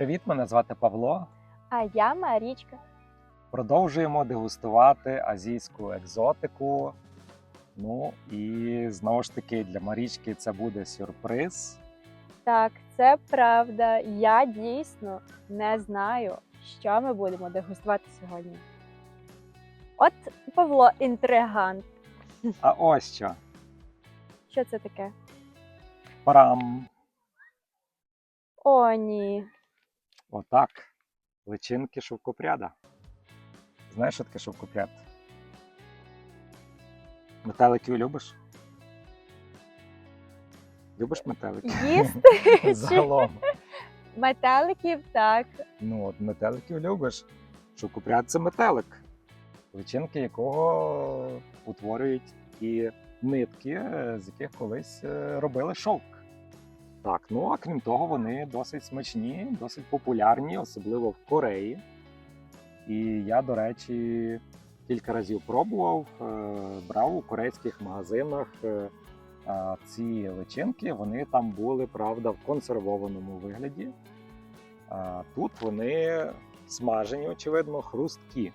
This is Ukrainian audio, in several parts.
Привіт, мене звати Павло. А я Марічка. Продовжуємо дегустувати азійську екзотику. Ну і знову ж таки для Марічки це буде сюрприз. Так, це правда. Я дійсно не знаю, що ми будемо дегустувати сьогодні. От Павло, інтригант. А ось що. Що це таке? Парам. О, ні. Отак. Личинки шовкопряда. Знаєш, що таке шовкопряд? Метеликів любиш? Любиш метеликів? Їсти Загалом. метеликів, так. Ну, от метеликів любиш. Шовкопряд це метелик, личинки якого утворюють ті нитки, е, з яких колись е, робили шовк. Так, ну а крім того, вони досить смачні, досить популярні, особливо в Кореї. І я, до речі, кілька разів пробував, е, брав у корейських магазинах е, ці личинки. Вони там були, правда, в консервованому вигляді. Тут вони смажені, очевидно, хрусткі.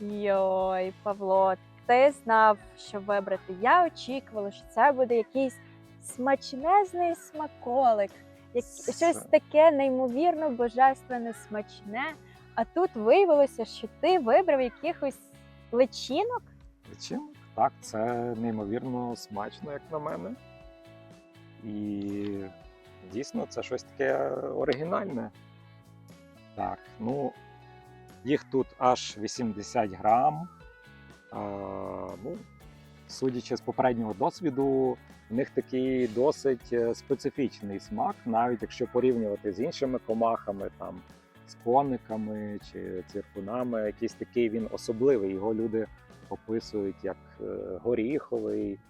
Йой, Павло, ти знав, що вибрати. Я очікувала, що це буде якийсь смачнезний смаколик, як... Щось таке неймовірно божественне смачне. А тут виявилося, що ти вибрав якихось личинок. Личинок. Так, це неймовірно смачно, як на мене. І дійсно це щось таке оригінальне. Так, ну, їх тут аж 80 грам. А, ну, судячи з попереднього досвіду, в них такий досить е, специфічний смак, навіть якщо порівнювати з іншими комахами, там, з кониками чи циркунами, якийсь такий він особливий. Його люди описують як е, горіховий.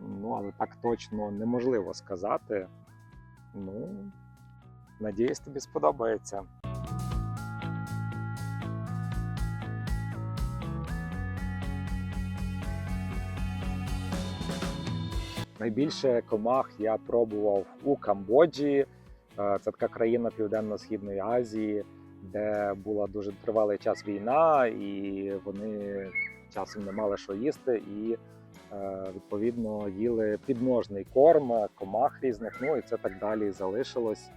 Ну, але так точно неможливо сказати. Ну, надіюсь, тобі сподобається. Найбільше комах я пробував у Камбоджі. Е, Це така країна Південно-Східної Азії, де була дуже тривалий час війна, і вони часом не мали що їсти, і е, відповідно їли підножний корм, комах різних. Ну і це так далі залишилось.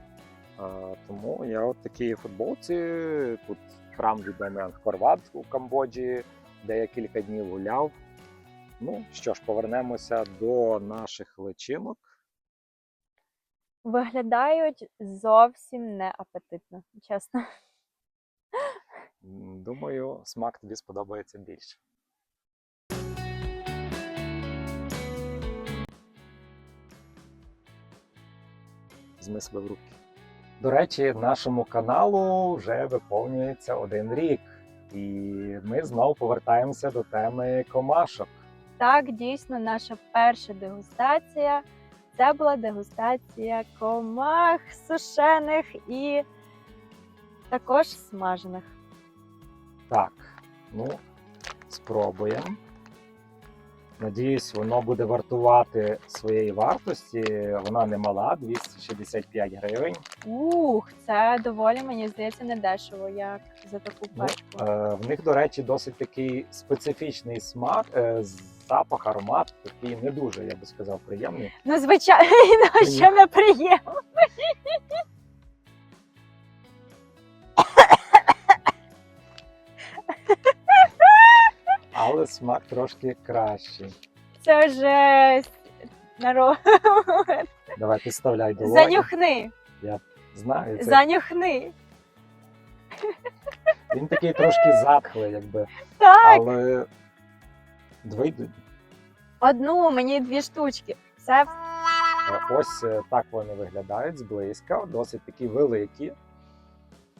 Е, Тому я от такі футболці. Тут храм відомий Ангкор-Ват у Камбоджі, де я кілька днів гуляв. Ну що ж, повернемося до наших личинок. Виглядають зовсім не апетитно, чесно. Думаю, смак тобі сподобається більше. Візьми себе в руки. До речі, нашому каналу вже виповнюється один рік, і ми знову повертаємося до теми комашок. Так, дійсно, наша перша дегустація це була дегустація комах сушених і також смажених. Так, ну, спробуємо. Надіюсь, воно буде вартувати своєї вартості. Вона не мала, 265 гривень. Ух, це доволі, мені здається, недешево, як за таку Ну. Е, в них, до речі, досить такий специфічний смак, е, запах, аромат, такий не дуже, я би сказав, приємний. Ну, звичайно, що неприємно. Але смак трошки кращий. Це вже народ. Давай підставляй долоні. Занюхни, Знаю, це. занюхни. Він такий трошки затхлий, якби. Так, Але двійди. одну мені дві штучки. Це Е, Ось е, так вони виглядають зблизька, досить такі великі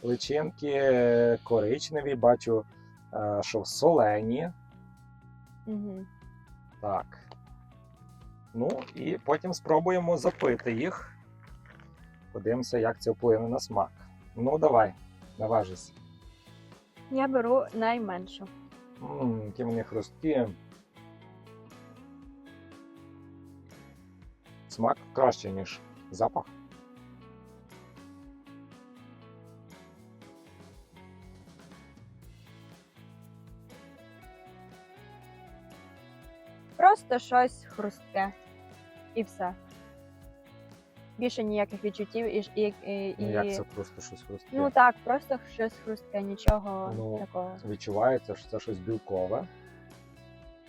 личинки, е, коричневі, бачу, що солені. Угу. Так. Ну і потім спробуємо запити їх. Подивимося, як це вплине на смак. Ну, давай, наважись. Я беру найменшу. Ммм, які вони хрусткі. Смак краще, ніж запах. Просто щось хрустке. І все. Більше ніяких відчуттів і, і, і, Ну як це просто щось хрустке? Ну так, просто щось хрустке, нічого Ну, такого. Відчувається, що це щось білкове.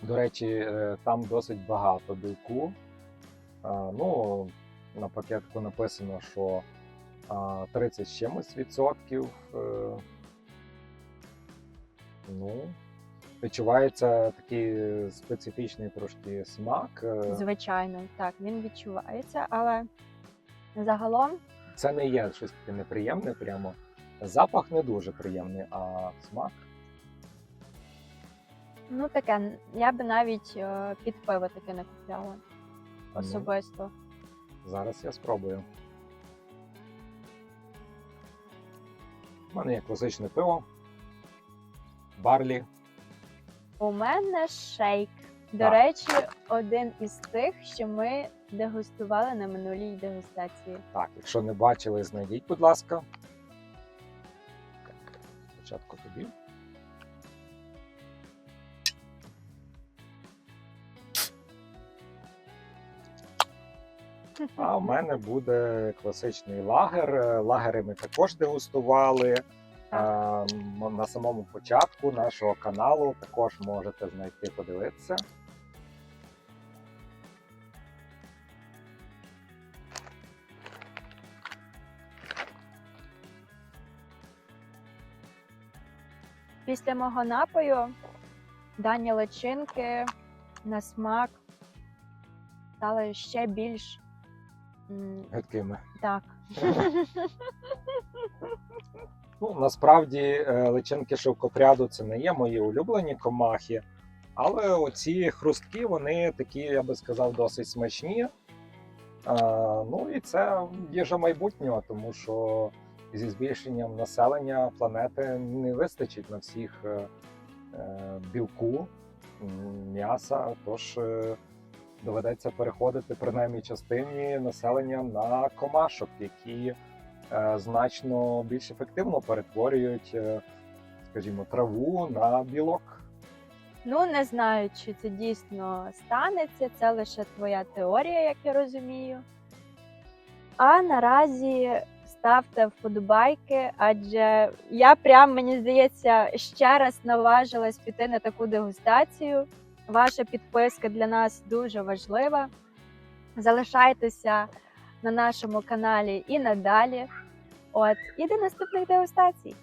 До речі, е, там досить багато білку. Ну, на пакетку написано, що 30 з чимось відсотків. Е, Ну, відчувається такий специфічний трошки смак. Е, Звичайно, так, він відчувається, але загалом Це не є щось таке неприємне прямо. Запах не дуже приємний, а смак. Ну таке, я би навіть е, під пиво таке не купляла Ну, особисто. Зараз я спробую. У мене є класичне пиво. Барлі. У мене шейк. До Так. речі, один із тих, що ми дегустували на минулій дегустації. Так, якщо не бачили, знайдіть, будь ласка. Спочатку тобі. А в мене буде класичний лагер. Лагери ми також дегустували. На самому початку нашого каналу також можете знайти, подивитися. Після мого напою дані личинки на смак стали ще більш Гидкими. так. Ну, насправді е, личинки шовкопряду це не є мої улюблені комахи, але оці хрустки, вони такі, я би сказав, досить смачні. А, ну і це їжа майбутнього, тому що зі збільшенням населення планети не вистачить на всіх е, е, білку, м'яса. Тож доведеться переходити принаймні частині населення на комашок, які значно більш ефективно перетворюють, е, скажімо, траву на білок. Ну, не знаю, чи це дійсно станеться, це лише твоя теорія, як я розумію. А наразі ставте вподобайки, адже я прям, мені здається, ще раз наважилась піти на таку дегустацію. Ваша підписка для нас дуже важлива. Залишайтеся на нашому каналі і надалі. От, і до наступних дегустацій.